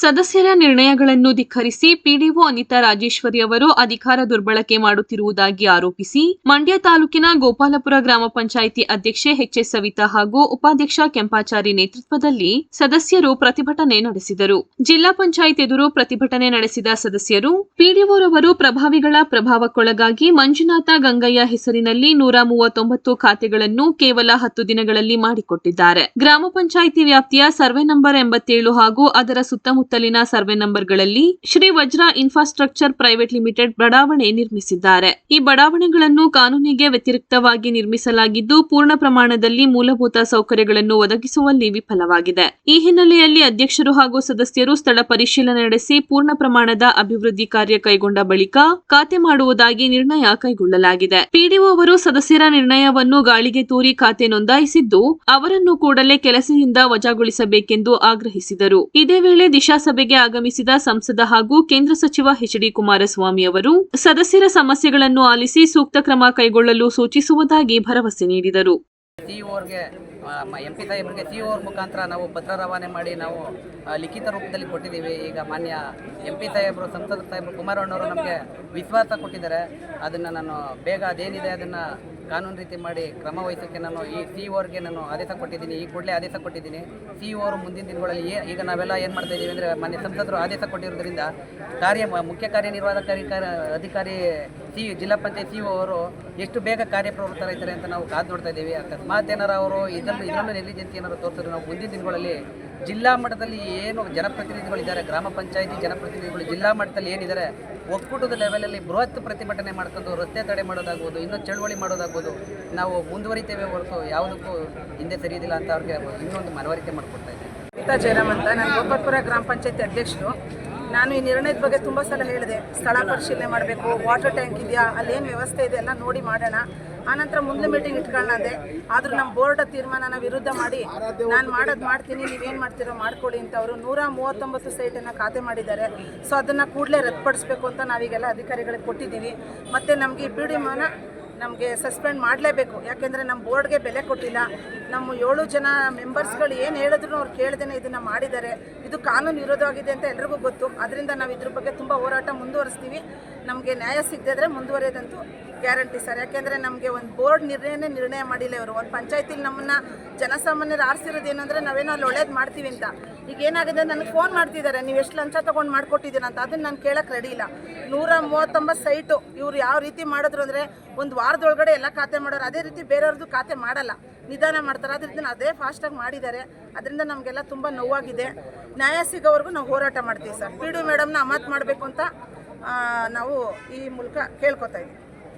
ಸದಸ್ಯರ ನಿರ್ಣಯಗಳನ್ನು ಧಿಕ್ಕರಿಸಿ ಪಿಡಿಒ ಅನಿತಾ ರಾಜೇಶ್ವರಿ ಅವರು ಅಧಿಕಾರ ದುರ್ಬಳಕೆ ಮಾಡುತ್ತಿರುವುದಾಗಿ ಆರೋಪಿಸಿ ಮಂಡ್ಯ ತಾಲೂಕಿನ ಗೋಪಾಲಪುರ ಗ್ರಾಮ ಪಂಚಾಯಿತಿ ಅಧ್ಯಕ್ಷೆ ಎಚ್ಎಸ್ ಸವಿತಾ ಹಾಗೂ ಉಪಾಧ್ಯಕ್ಷ ಕೆಂಪಾಚಾರಿ ನೇತೃತ್ವದಲ್ಲಿ ಸದಸ್ಯರು ಪ್ರತಿಭಟನೆ ನಡೆಸಿದರು. ಜಿಲ್ಲಾ ಪಂಚಾಯತ್ ಎದುರು ಪ್ರತಿಭಟನೆ ನಡೆಸಿದ ಸದಸ್ಯರು ಪಿಡಿಒರವರು ಪ್ರಭಾವಿಗಳ ಪ್ರಭಾವಕ್ಕೊಳಗಾಗಿ ಮಂಜುನಾಥ ಗಂಗಯ್ಯ ಹೆಸರಿನಲ್ಲಿ ನೂರ ಮೂವತ್ತೊಂಬತ್ತು ಖಾತೆಗಳನ್ನು ಕೇವಲ ಹತ್ತು ದಿನಗಳಲ್ಲಿ ಮಾಡಿಕೊಟ್ಟಿದ್ದಾರೆ. ಗ್ರಾಮ ಪಂಚಾಯಿತಿ ವ್ಯಾಪ್ತಿಯ ಸರ್ವೆ ನಂಬರ್ ಎಂಬತ್ತೇಳು ಹಾಗೂ ಅದರ ಸುತ್ತಮುತ್ತಲಿನ ಸರ್ವೆ ನಂಬರ್ಗಳಲ್ಲಿ ಶ್ರೀ ವಜ್ರ ಇನ್ಫ್ರಾಸ್ಟ್ರಕ್ಚರ್ ಪ್ರೈವೇಟ್ ಲಿಮಿಟೆಡ್ ಬಡಾವಣೆ ನಿರ್ಮಿಸಿದ್ದಾರೆ. ಈ ಬಡಾವಣೆಗಳನ್ನು ಕಾನೂನಿಗೆ ವ್ಯತಿರಿಕ್ತವಾಗಿ ನಿರ್ಮಿಸಲಾಗಿದ್ದು, ಪೂರ್ಣ ಪ್ರಮಾಣದಲ್ಲಿ ಮೂಲಭೂತ ಸೌಕರ್ಯಗಳನ್ನು ಒದಗಿಸುವಲ್ಲಿ ವಿಫಲವಾಗಿದೆ. ಈ ಹಿನ್ನೆಲೆಯಲ್ಲಿ ಅಧ್ಯಕ್ಷರು ಹಾಗೂ ಸದಸ್ಯರು ಸ್ಥಳ ಪರಿಶೀಲನೆ ನಡೆಸಿ ಪೂರ್ಣ ಪ್ರಮಾಣದ ಅಭಿವೃದ್ಧಿ ಕಾರ್ಯ ಕೈಗೊಂಡ ಬಳಿಕ ಖಾತೆ ಮಾಡುವುದಾಗಿ ನಿರ್ಣಯ ಕೈಗೊಳ್ಳಲಾಗಿದೆ. ಪಿಡಿಒ ಅವರು ಸದಸ್ಯರ ನಿರ್ಣಯವನ್ನು ಗಾಳಿಗೆ ತೂರಿ ಖಾತೆ ನೋಂದಾಯಿಸಿದ್ದು, ಅವರನ್ನು ಕೂಡಲೇ ಕೆಲಸದಿಂದ ವಜಾಗೊಳಿಸಬೇಕೆಂದು ಆಗ್ರಹಿಸಿದರು. ಇದೇ ವೇಳೆ ದಿಶಾ ಸಭೆಗೆ ಆಗಮಿಸಿದ ಸಂಸದ ಹಾಗೂ ಕೇಂದ್ರ ಸಚಿವ ಎಚ್ ಡಿ ಕುಮಾರಸ್ವಾಮಿ ಅವರು ಸದಸ್ಯರ ಸಮಸ್ಯೆಗಳನ್ನು ಆಲಿಸಿ ಸೂಕ್ತ ಕ್ರಮ ಕೈಗೊಳ್ಳಲು ಸೂಚಿಸುವುದಾಗಿ ಭರವಸೆ ನೀಡಿದರು. ಎಂ ಪಿ ಸಾಹೇಬರಿಗೆ ಸಿ ಓರ್ ಮುಖಾಂತರ ನಾವು ಪತ್ರ ರವಾನೆ ಮಾಡಿ ನಾವು ಲಿಖಿತ ರೂಪದಲ್ಲಿ ಕೊಟ್ಟಿದ್ದೀವಿ. ಈಗ ಮಾನ್ಯ ಎಂ ಪಿ ಸಾಹೇಬರು ಸಂಸದ ಸಾಹೇಬರು ಕುಮಾರಣ್ಣವರು ನಮಗೆ ವಿಶ್ವಾಸ ಕೊಟ್ಟಿದ್ದಾರೆ. ಅದನ್ನು ನಾನು ಬೇಗ ಅದೇನಿದೆ ಅದನ್ನು ಕಾನೂನು ರೀತಿ ಮಾಡಿ ಕ್ರಮ ವಹಿಸೋಕ್ಕೆ ನಾನು ಈ ಸಿ ಓರ್ಗೆ ನಾನು ಆದೇಶ ಕೊಟ್ಟಿದ್ದೀನಿ. ಈ ಕೂಡಲೇ ಆದೇಶ ಕೊಟ್ಟಿದ್ದೀನಿ. ಸಿ ಅವರು ಮುಂದಿನ ದಿನಗಳಲ್ಲಿ ಏ ಈಗ ನಾವೆಲ್ಲ ಏನು ಮಾಡ್ತಾ ಇದ್ದೀವಿ ಅಂದರೆ ಮನೆ ಸಂಸದರು ಆದೇಶ ಕೊಟ್ಟಿರೋದ್ರಿಂದ ಕಾರ್ಯ ಮುಖ್ಯ ಕಾರ್ಯನಿರ್ವಾಹಕಾರಿ ಕಾರ್ಯ ಅಧಿಕಾರಿ ಸಿ ಜಿಲ್ಲಾ ಪಂಚಾಯತ್ ಸಿ ಅವರು ಎಷ್ಟು ಬೇಗ ಕಾರ್ಯಪ್ರವೃತ್ತರಾಗ್ತಾರೆ ಅಂತ ನಾವು ಕಾದು ನೋಡ್ತಾ ಇದ್ದೀವಿ. ಅಕಸ್ಮಾತ್ ಏನಾರು ಅವರು ಇದನ್ನು ಇದನ್ನು ನೆಲಿಜೆನ್ಸಿ ಏನಾರು ತೋರಿಸಿದ್ರೆ ನಾವು ಮುಂದಿನ ದಿನಗಳಲ್ಲಿ ಜಿಲ್ಲಾ ಮಟ್ಟದಲ್ಲಿ ಏನು ಜನಪ್ರತಿನಿಧಿಗಳಿದ್ದಾರೆ, ಗ್ರಾಮ ಪಂಚಾಯಿತಿ ಜನಪ್ರತಿನಿಧಿಗಳು ಜಿಲ್ಲಾ ಮಟ್ಟದಲ್ಲಿ ಏನಿದ್ದಾರೆ, ಒಕ್ಕೂಟದ ಲೆವೆಲಲ್ಲಿ ಬೃಹತ್ ಪ್ರತಿಭಟನೆ ಮಾಡ್ಕೊಂಡು ರಸ್ತೆ ತಡೆ ಮಾಡೋದಾಗ್ಬೋದು, ಇನ್ನೂ ಚಳುವಳಿ ಮಾಡೋದಾಗ್ಬೋದು, ನಾವು ಮುಂದುವರಿತೇವೆ ಹೊರತು ಯಾವುದಕ್ಕೂ ಹಿಂದೆ ಸರಿಯೋದಿಲ್ಲ ಅಂತ ಅವ್ರಿಗೆ ಇನ್ನೊಂದು ಮನವರಿಕೆ ಮಾಡಿಕೊಡ್ತಾ ಇದ್ದೀವಿ ಗೀತಾ ಜಯರಾಮ್ ಅಂತ. ನಾನು ಗೋಪಾಲ್ಪುರ ಗ್ರಾಮ ಪಂಚಾಯತಿ ಅಧ್ಯಕ್ಷರು. ನಾನು ಈ ನಿರ್ಣಯದ ಬಗ್ಗೆ ತುಂಬ ಸಲ ಹೇಳಿದೆ. ಸ್ಥಳ ಪರಿಶೀಲನೆ ಮಾಡಬೇಕು ವಾಟರ್ ಟ್ಯಾಂಕ್ ಇದೆಯಾ ಅಲ್ಲೇನು ವ್ಯವಸ್ಥೆ ಇದೆ ಎಲ್ಲ ನೋಡಿ ಮಾಡೋಣ. ಆನಂತರ ಮುಂದೆ ಮೀಟಿಂಗ್ ಇಟ್ಕೊಳ್ಳೋಣ ಅಂದೆ. ಆದರೂ ನಮ್ಮ ಬೋರ್ಡ್ ತೀರ್ಮಾನನ ವಿರುದ್ಧ ಮಾಡಿ, ನಾನು ಮಾಡೋದು ಮಾಡ್ತೀನಿ, ನೀವೇನು ಮಾಡ್ತೀರೋ ಮಾಡ್ಕೊಳ್ಳಿ ಅಂತ ಅವರು ನೂರ ಮೂವತ್ತೊಂಬತ್ತು ಸೈಟನ್ನು ಖಾತೆ ಮಾಡಿದ್ದಾರೆ. ಸೊ ಅದನ್ನು ಕೂಡಲೇ ರದ್ದುಪಡಿಸ್ಬೇಕು ಅಂತ ನಾವೀಗೆಲ್ಲ ಅಧಿಕಾರಿಗಳಿಗೆ ಕೊಟ್ಟಿದ್ದೀವಿ. ಮತ್ತು ನಮಗೆ ಪಿ ಡಿ ನಮಗೆ ಸಸ್ಪೆಂಡ್ ಮಾಡಲೇಬೇಕು. ಯಾಕೆಂದರೆ ನಮ್ಮ ಬೋರ್ಡ್ಗೆ ಬೆಲೆ ಕೊಟ್ಟಿಲ್ಲ. ನಮ್ಮ ಏಳು ಜನ ಮೆಂಬರ್ಸ್ಗಳು ಏನು ಹೇಳಿದ್ರು ಅವ್ರು ಕೇಳ್ದೇನೆ ಇದನ್ನು ಮಾಡಿದ್ದಾರೆ. ಇದು ಕಾನೂನು ವಿರೋಧವಾಗಿದೆ ಅಂತ ಎಲ್ರಿಗೂ ಗೊತ್ತು. ಅದರಿಂದ ನಾವು ಇದ್ರ ಬಗ್ಗೆ ತುಂಬ ಹೋರಾಟ ಮುಂದುವರಿಸ್ತೀವಿ. ನಮಗೆ ನ್ಯಾಯ ಸಿಗದಿದ್ರೆ ಮುಂದುವರಿಯೋದಂತೂ ಗ್ಯಾರಂಟಿ ಸರ್. ಯಾಕೆಂದರೆ ನಮಗೆ ಒಂದು ಬೋರ್ಡ್ ನಿರ್ಣಯನೇ ನಿರ್ಣಯ ಮಾಡಿಲ್ಲ ಇವರು. ಒಂದು ಪಂಚಾಯತಿಲಿ ನಮ್ಮನ್ನು ಜನಸಾಮಾನ್ಯರು ಆರಿಸಿರೋದು ಏನಂದರೆ ಅಂದರೆ ನಾವೇನೋ ಅಲ್ಲಿ ಒಳ್ಳೇದು ಮಾಡ್ತೀವಿ ಅಂತ. ಈಗ ಏನಾಗಿದೆ? ನನಗೆ ಫೋನ್ ಮಾಡ್ತಿದ್ದಾರೆ ನೀವು ಎಷ್ಟು ಲಂಚ ತೊಗೊಂಡು ಮಾಡ್ಕೊಟ್ಟಿದ್ದೀರ ಅಂತ. ಅದನ್ನು ನಾನು ಕೇಳಕ್ಕೆ ರೆಡಿ ಇಲ್ಲ. ನೂರ ಮೂವತ್ತೊಂಬತ್ತು ಸೈಟು ಇವ್ರು ಯಾವ ರೀತಿ ಮಾಡಿದ್ರು ಅಂದರೆ ಒಂದು ವಾರದೊಳಗಡೆ ಎಲ್ಲ ಖಾತೆ ಮಾಡೋರು, ಅದೇ ರೀತಿ ಬೇರೆಯವ್ರದ್ದು ಖಾತೆ ಮಾಡಲ್ಲ. ನಿಧಾನ ಮಾಡ್ತಾರೆ. ಅದರಿಂದ ಅದೇ ಫಾಸ್ಟಾಗಿ ಮಾಡಿದ್ದಾರೆ. ಅದರಿಂದ ನಮಗೆಲ್ಲ ತುಂಬ ನೋವಾಗಿದೆ. ನ್ಯಾಯ ಸಿಗೋವರೆಗೂ ನಾವು ಹೋರಾಟ ಮಾಡ್ತೀವಿ ಸರ್. ಪಿ ಡಿ ಮೇಡಮ್ನ ಅಮಾತ್ ಮಾಡಬೇಕು ಅಂತ ನಾವು ಈ ಮೂಲಕ ಕೇಳ್ಕೊತಾ ಇದ್ದೀವಿ.